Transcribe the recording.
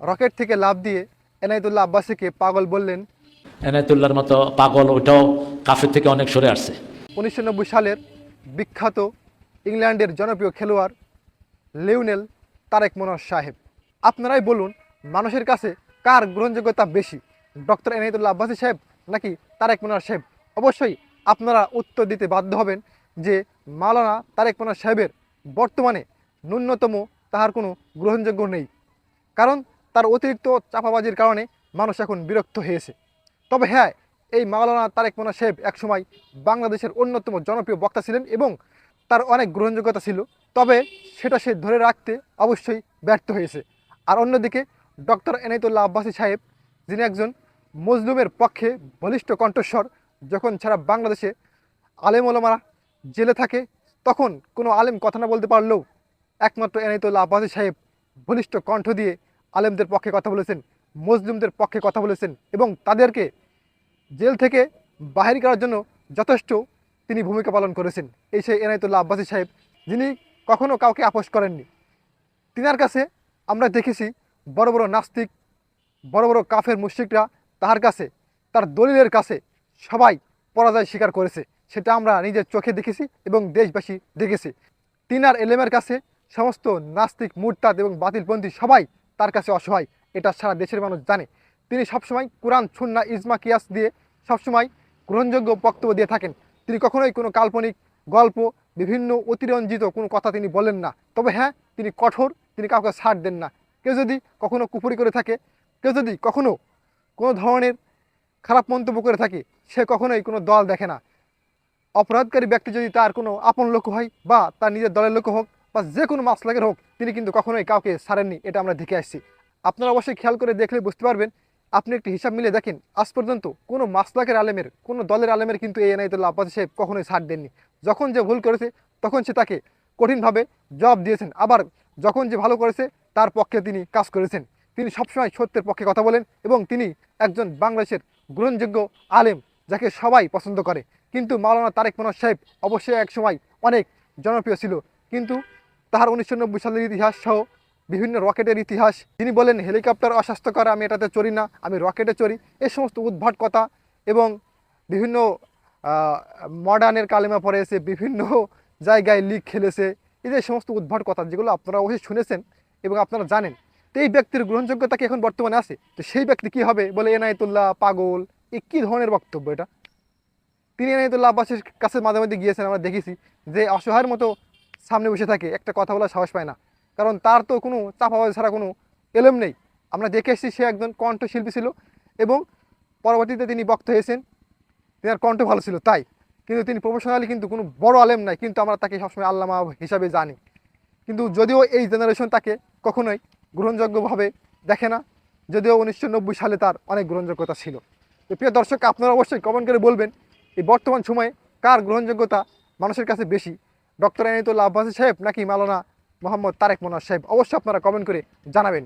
Rocket থেকে লাভ দিয়ে এনায়তুল্লাহ আব্বাসীকে পাগল বললেন এনায়তুল্লাহর মতো পাগল ওটাও কাফের থেকে অনেক সরে আসছে। উনিশশো নব্বই সালের বিখ্যাত ইংল্যান্ডের জনপ্রিয় খেলোয়াড় লিওনেল তারেক মনোয়ার সাহেব। আপনারাই বলুন মানুষের কাছে কার গ্রহণযোগ্যতা বেশি? ডক্টর এনায়তুল্লাহ আব্বাসী সাহেব নাকি তারেক মনোয়ার সাহেব? অবশ্যই আপনারা উত্তর দিতে বাধ্য হবেন যে মালানা তারেক মনোয়ার সাহেবের বর্তমানে ন্যূনতম তাহার কোনো গ্রহণযোগ্য নেই। কারণ তার অতিরিক্ত চাপাবাজির কারণে মানুষ এখন বিরক্ত হয়েছে। তবে হ্যাঁ এই মাওলানা তারেক মোনা সাহেব একসময় বাংলাদেশের অন্যতম জনপ্রিয় বক্তা ছিলেন এবং তার অনেক গ্রহণযোগ্যতা ছিল। তবে সেটা সে ধরে রাখতে অবশ্যই ব্যর্থ হয়েছে। আর অন্যদিকে ডক্টর এনায়তুল্লাহ আব্বাসী সাহেব, যিনি একজন মজলুমের পক্ষে বলিষ্ঠ কণ্ঠস্বর, যখন ছাড়া বাংলাদেশে আলেম ওলামারা জেলে থাকে, তখন কোনো আলেম কথা না বলতে পারলেও একমাত্র এনায়তুল্লাহ আব্বাসী সাহেব বলিষ্ঠ কণ্ঠ দিয়ে আলেমদের পক্ষে কথা বলেছেন, মুসলিমদের পক্ষে কথা বলেছেন এবং তাদেরকে জেল থেকে বাহির করার জন্য যথেষ্ট তিনি ভূমিকা পালন করেছেন। এই সেই এনায়তুল্লাহ আব্বাসী সাহেব, যিনি কখনও কাউকে আপোষ করেননি। তিনার কাছে আমরা দেখেছি বড় বড় নাস্তিক, বড় বড় কাফের মুশ্রিকরা তার কাছে, তার দলিলের কাছে সবাই পরাজয় স্বীকার করেছে। সেটা আমরা নিজের চোখে দেখেছি এবং দেশবাসী দেখেছি। তিনার এলেমের কাছে সমস্ত নাস্তিক, মুরতাদ এবং বাতিলপন্থী সবাই তার কাছে অসহায়। এটা সারা দেশের মানুষ জানে। তিনি সবসময় কোরআন সুন্না ইজমা, কিয়াস দিয়ে সবসময় গ্রহণযোগ্য বক্তব্য দিয়ে থাকেন। তিনি কখনোই কোনো কাল্পনিক গল্প, বিভিন্ন অতিরঞ্জিত কোনো কথা তিনি বলেন না। তবে হ্যাঁ তিনি কঠোর, তিনি কাউকে ছাড় দেন না। কেউ যদি কখনো কুপুরি করে থাকে, কেউ যদি কখনো কোনো ধরনের খারাপ মন্তব্য করে থাকে, সে কখনোই কোনো দল দেখে না। অপরাধকারী ব্যক্তি যদি তার কোনো আপন লোক হয় বা তার নিজের দলের লোক হোক বা যে কোনো মাসলাকের হোক, তিনি কিন্তু কখনোই কাউকে ছাড়েননি, এটা আমরা দেখে আসছি। আপনারা অবশ্যই খেয়াল করে দেখলে বুঝতে পারবেন, আপনি একটি হিসাব মিলে দেখেন, আজ পর্যন্ত কোনো মাসলাকের আলেমের, কোনো দলের আলেমের কিন্তু এই এনায়তুল্লাহ আব্বাসী সাহেব কখনোই ছাড় দেননি। যখন যে ভুল করেছে, তখন সে তাকে কঠিনভাবে জবাব দিয়েছেন। আবার যখন যে ভালো করেছে, তার পক্ষে তিনি কাজ করেছেন। তিনি সবসময় সত্যের পক্ষে কথা বলেন এবং তিনি একজন বাংলাদেশের গ্রহণযোগ্য আলেম, যাকে সবাই পছন্দ করে। কিন্তু মাওলানা তারেক মনোয়ার সাহেব অবশ্যই এক সময় অনেক জনপ্রিয় ছিল। কিন্তু তাহার উনিশশো নব্বই সালের ইতিহাস সহ বিভিন্ন রকেটের ইতিহাস। তিনি বলেন, হেলিকপ্টার অস্বাস্থ্যকর, আমি এটাতে চড়ি না, আমি রকেটে চড়ি। এই সমস্ত উদ্ভট কথা এবং বিভিন্ন মডার্নের কালেমা পড়ে এসে বিভিন্ন জায়গায় লিগ খেলেছে। এই যে সমস্ত উদ্ভট কথা, যেগুলো আপনারা অবশ্যই শুনেছেন এবং আপনারা জানেন, তো এই ব্যক্তির গ্রহণযোগ্যতা কি এখন বর্তমানে আছে? তো সেই ব্যক্তি কি হবে? বলে এনায়তুল্লাহ, পাগল। এই কী ধরনের বক্তব্য এটা? তিনি এনায়তুল্লাহ আব্বাসের কাছে মাঝে মাঝে গিয়েছেন, আমরা দেখেছি যে অসহায়ের মতো সামনে বসে থাকে, একটা কথা বলার সাহস পায় না। কারণ তার তো কোনো চাপাবাজ ছাড়া কোনো এলেম নেই। আমরা দেখে এসেছি সে একজন কণ্ঠশিল্পী ছিল এবং পরবর্তীতে তিনি বক্ত হয়েছেন। তিনার কণ্ঠ ভালো ছিল, তাই। কিন্তু তিনি প্রফেশনালি কিন্তু কোনো বড় আলেম নাই, কিন্তু আমরা তাকে সবসময় আল্লামা হিসাবে জানি। কিন্তু যদিও এই জেনারেশন তাকে কখনোই গ্রহণযোগ্যভাবে দেখে না, যদিও উনিশশো নব্বই সালে তার অনেক গ্রহণযোগ্যতা ছিল। তো প্রিয় দর্শক, আপনারা অবশ্যই কমেন্ট করে বলবেন, এই বর্তমান সময়ে কার গ্রহণযোগ্যতা মানুষের কাছে বেশি? ডক্টর এনায়তুল্লাহ আব্বাসী সাহেব নাকি মালানা মোহাম্মদ তারেক মোনার সাহেব? অবশ্যই আপনারা কমেন্ট করে জানাবেন।